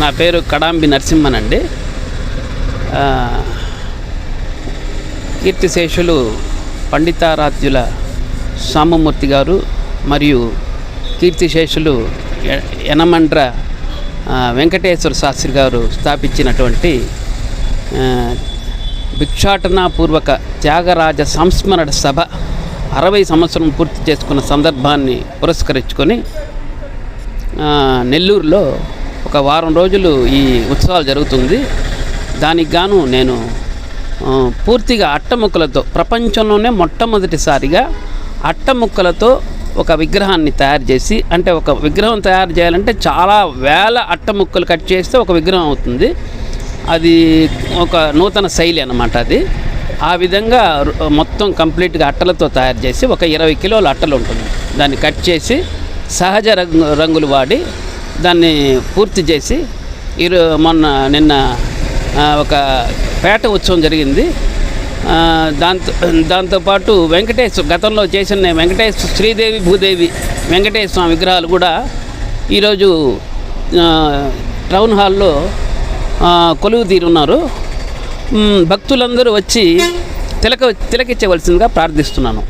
నా పేరు కడాంబి నరసింహన్ అండి. కీర్తిశేషులు పండితారాధ్యుల సామమూర్తి గారు మరియు కీర్తిశేషులు యనమండ్ర వెంకటేశ్వర శాస్త్రి గారు స్థాపించినటువంటి భిక్షాటనాపూర్వక త్యాగరాజ సంస్మరణ సభ అరవై సంవత్సరం పూర్తి చేసుకున్న సందర్భాన్ని పురస్కరించుకొని నెల్లూరులో ఒక వారం రోజులు ఈ ఉత్సవాలు జరుగుతుంది. దానికి గాను నేను పూర్తిగా అట్టముక్కలతో ప్రపంచంలోనే మొట్టమొదటిసారిగా అట్టముక్కలతో ఒక విగ్రహాన్ని తయారు చేసి అంటే ఒక విగ్రహం తయారు చేయాలంటే చాలా వేల అట్టముక్కలు కట్ చేస్తే ఒక విగ్రహం అవుతుంది. అది ఒక నూతన శైలి అన్నమాట అది. ఆ విధంగా మొత్తం కంప్లీట్గా అట్టలతో తయారు చేసి ఒక ఇరవై కిలోల అట్టలు ఉంటుంది. దాన్ని కట్ చేసి సహజ రంగు రంగులు వాడి దాన్ని పూర్తి చేసి ఈరో మొన్న నిన్న ఒక పేట ఉత్సవం జరిగింది. దాంతో దాంతోపాటు వెంకటేశ్వర గతంలో చేసిన వెంకటేశ్వర శ్రీదేవి భూదేవి వెంకటేశ్వర స్వామి విగ్రహాలు కూడా ఈరోజు టౌన్ హాల్లో కొలువు తీరున్నారు. భక్తులందరూ వచ్చి తిలక తిలకిచ్చవలసిందిగా ప్రార్థిస్తున్నాను.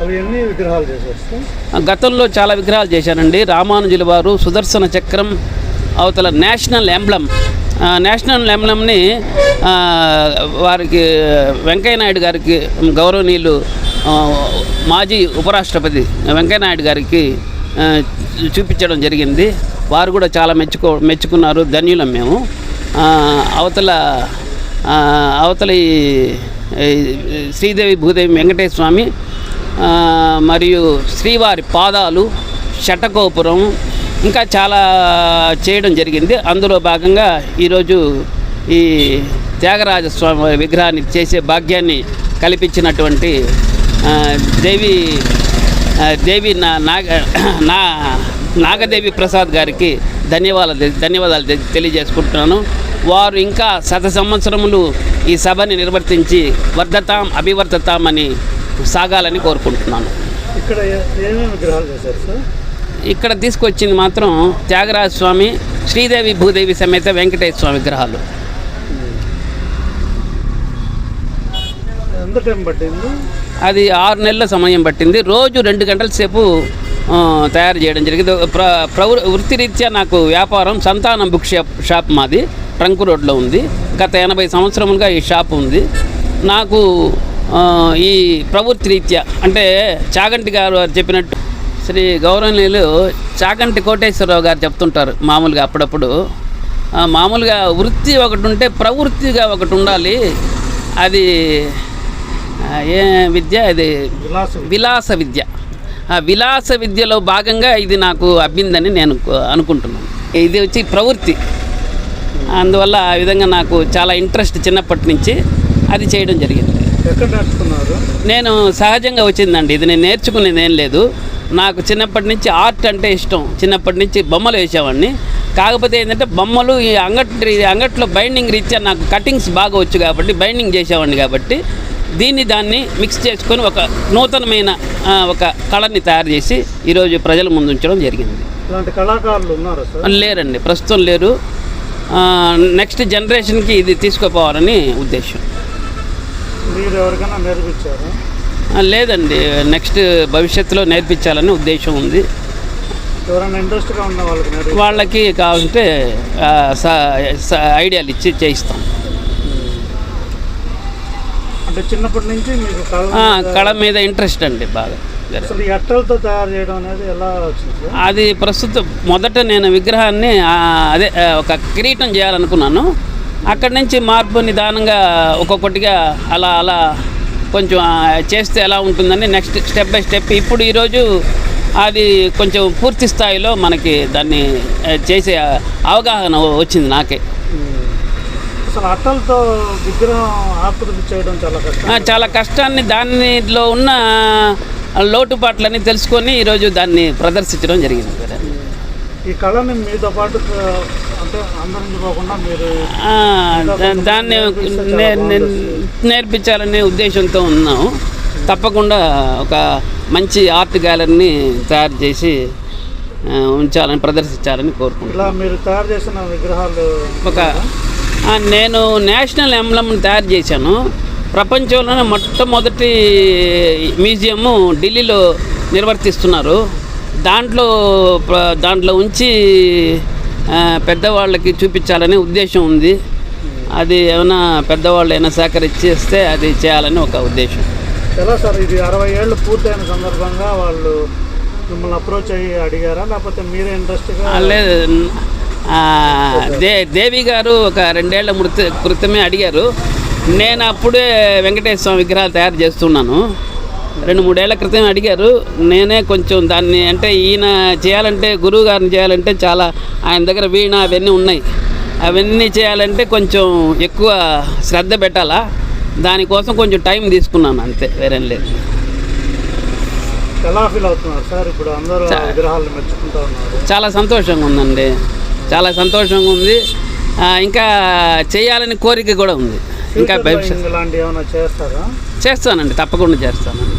విగ్రహాలు చేశారు గతంలో చాలా విగ్రహాలు చేశానండి రామానుజుల వారు సుదర్శన చక్రం అవతల నేషనల్ ఎంబ్లం నేషనల్ ఎంబ్లంని వారికి వెంకయ్య నాయుడు గారికి గౌరవనీయులు మాజీ ఉపరాష్ట్రపతి వెంకయ్య నాయుడు గారికి చూపించడం జరిగింది. వారు కూడా చాలా మెచ్చుకో మెచ్చుకున్నారు. ధన్యులం మేము. అవతల అవతలి అవతల శ్రీదేవి భూదేవి వెంకటేశ్వర స్వామి మరియు శ్రీవారి పాదాలు శటకోపురం ఇంకా చాలా చేయడం జరిగింది. అందులో భాగంగా ఈరోజు ఈ త్యాగరాజ స్వామి విగ్రహాన్ని చేసే భాగ్యాన్ని కల్పించినటువంటి దేవి దేవి నా నాగ నా నాగదేవి ప్రసాద్ గారికి ధన్యవాదాలు ధన్యవాదాలు తె- తెలియజేసుకుంటున్నాను. వారు ఇంకా శత సంవత్సరములు ఈ సభని నిర్వర్తించి వర్ధతాం అభివర్ధతాం అని సాగాలని కోరుకుంటున్నాను. ఇక్కడ ఇక్కడ తీసుకొచ్చింది మాత్రం త్యాగరాజ స్వామి శ్రీదేవి భూదేవి సమేత వెంకటేశ్వర స్వామి విగ్రహాలు. అది ఆరు నెలల సమయం పట్టింది. రోజు రెండు గంటల సేపు తయారు చేయడం జరిగింది. ప్ర ప్రవృ వృత్తిరీత్యా నాకు వ్యాపారం సంతానం బుక్ షాప్ షాప్ మాది. ట్రంక్ రోడ్లో ఉంది. గత ఎనభై సంవత్సరములుగా ఈ షాప్ ఉంది. నాకు ఈ ప్రవృత్తి రీత్యా అంటే చాగంటి గారు చెప్పినట్టు శ్రీ గౌరవనీయులు చాగంటి కోటేశ్వరరావు గారు చెప్తుంటారు మామూలుగా అప్పుడప్పుడు. మామూలుగా వృత్తి ఒకటి ఉంటే ప్రవృత్తిగా ఒకటి ఉండాలి. అది ఏ విద్య ఇది విలాసం విద్య. ఆ విలాస విద్యలో భాగంగా ఇది నాకు అబ్బిందని నేను అనుకుంటున్నాను. ఇది వచ్చి ప్రవృత్తి. అందువల్ల ఆ విధంగా నాకు చాలా ఇంట్రెస్ట్ చిన్నప్పటి నుంచి అది చేయడం జరిగింది. ఎక్కడ నేర్చుకున్నారు? నేను సహజంగా వచ్చిందండి. ఇది నేను నేర్చుకునేది ఏం లేదు. నాకు చిన్నప్పటి నుంచి ఆర్ట్ అంటే ఇష్టం. చిన్నప్పటి నుంచి బొమ్మలు వేసేవాడిని. కాకపోతే ఏంటంటే బొమ్మలు ఈ అంగటి అంగట్లో బైండింగ్ రీత్యా నాకు కటింగ్స్ బాగా వచ్చు కాబట్టి బైండింగ్ చేసేవాడిని కాబట్టి దీన్ని దాన్ని మిక్స్ చేసుకొని ఒక నూతనమైన ఒక కళని తయారు చేసి ఈరోజు ప్రజల ముందు ఉంచడం జరిగింది. ఇలాంటి కళాకారులు ఉన్నారా లేరండి. ప్రస్తుతం లేరు. నెక్స్ట్ జనరేషన్కి ఇది తీసుకుపోవాలని ఉద్దేశం. మీరు ఎవరికైనా నేర్పించారా లేదండి. నెక్స్ట్ భవిష్యత్తులో నేర్పించాలని ఉద్దేశం ఉంది. ఎవరైనా ఇంట్రెస్ట్గా ఉన్న వాళ్ళకి వాళ్ళకి కావాలంటే ఐడియాలు ఇచ్చి చేయిస్తాం. అంటే చిన్నప్పటి నుంచి మీకు కళ మీద- ఇంట్రెస్ట్ అండి బాగా. అట్టలతో తయారు చేయడం అనేది ఎలా వచ్చింది? అది ప్రస్తుతం మొదట నేను విగ్రహాన్ని అదే ఒక కిరీటం చేయాలనుకున్నాను. అక్కడి నుంచి మార్పు నిదానంగా ఒక్కొక్కటిగా అలా అలా కొంచెం చేస్తే ఎలా ఉంటుందని నెక్స్ట్ స్టెప్ బై స్టెప్ ఇప్పుడు ఈరోజు అది కొంచెం పూర్తి స్థాయిలో మనకి దాన్ని చేసే అవగాహన వచ్చింది నాకే. అసలు అట్టలతో విగ్రహం ఆకృతి చేయడం చాలా కష్టం. చాలా కష్టాన్ని దానిలో ఉన్న లోటుపాట్లని తెలుసుకొని ఈరోజు దాన్ని ప్రదర్శించడం జరిగింది. ఈ కళని మీతో పాటు దాన్ని నేర్పించాలనే ఉద్దేశంతో ఉన్నాము తప్పకుండా ఒక మంచి ఆర్ట్ గ్యాలరీని తయారు చేసి ఉంచాలని ప్రదర్శించాలని కోరుకుంటున్నాను మీరు తయారు చేసిన విగ్రహాలు ఒక నేను నేషనల్ ఎంబ్లమ్ తయారు చేశాను. ప్రపంచంలోనే మొట్టమొదటి మ్యూజియము ఢిల్లీలో నిర్వర్తిస్తున్నారు. దాంట్లో దాంట్లో ఉంచి పెద్దవాళ్ళకి చూపించాలనే ఉద్దేశం ఉంది. అది ఏమైనా పెద్దవాళ్ళు ఏమైనా సేకరించేస్తే అది చేయాలని ఒక ఉద్దేశం. ఎలా సార్? ఇది అరవై ఏళ్ళు పూర్తయిన సందర్భంగా వాళ్ళు మిమ్మల్ని అప్రోచ్ అయ్యి అడిగారా? లేకపోతే మీరే ఇంట్రెస్ట్గా లేదు. దే దేవి గారు ఒక రెండేళ్ళ మృతి క్రితమే అడిగారు. నేను అప్పుడే వెంకటేశ్వర స్వామి విగ్రహాలు తయారు చేస్తున్నాను. రెండు మూడేళ్ళ క్రితం అడిగారు. నేనే కొంచెం దాన్ని అంటే ఈయన చేయాలంటే గురువు గారిని చేయాలంటే చాలా ఆయన దగ్గర వీణ అవన్నీ ఉన్నాయి. అవన్నీ చేయాలంటే కొంచెం ఎక్కువ శ్రద్ధ పెట్టాలా? దానికోసం కొంచెం టైం తీసుకున్నాను అంతే వేరేం లేదు. ఎలా ఫీల్ అవుతున్నారు సార్? ఇప్పుడు అందరూ ఆ చా- విగ్రహాలను మెచ్చుకుంటా ఉన్నారు. చాలా సంతోషంగా ఉందండి. చాలా సంతోషంగా ఉంది. ఇంకా చేయాలని కోరిక కూడా ఉంది. ఇంకా ఫ్యూచర్లో భవిష్యత్ ఇలాంటి ఏమైనా చేస్తారా? చేస్తానండి తప్పకుండా చేస్తానండి.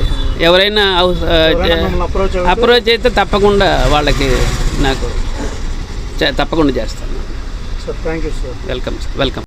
ఎవరైనా అప్రోచ్ అయితే అప్రోచ్ అయితే తప్పకుండా వాళ్ళకి నాకు తప్పకుండా చేస్తాను. Sir thank you sir welcome sir welcome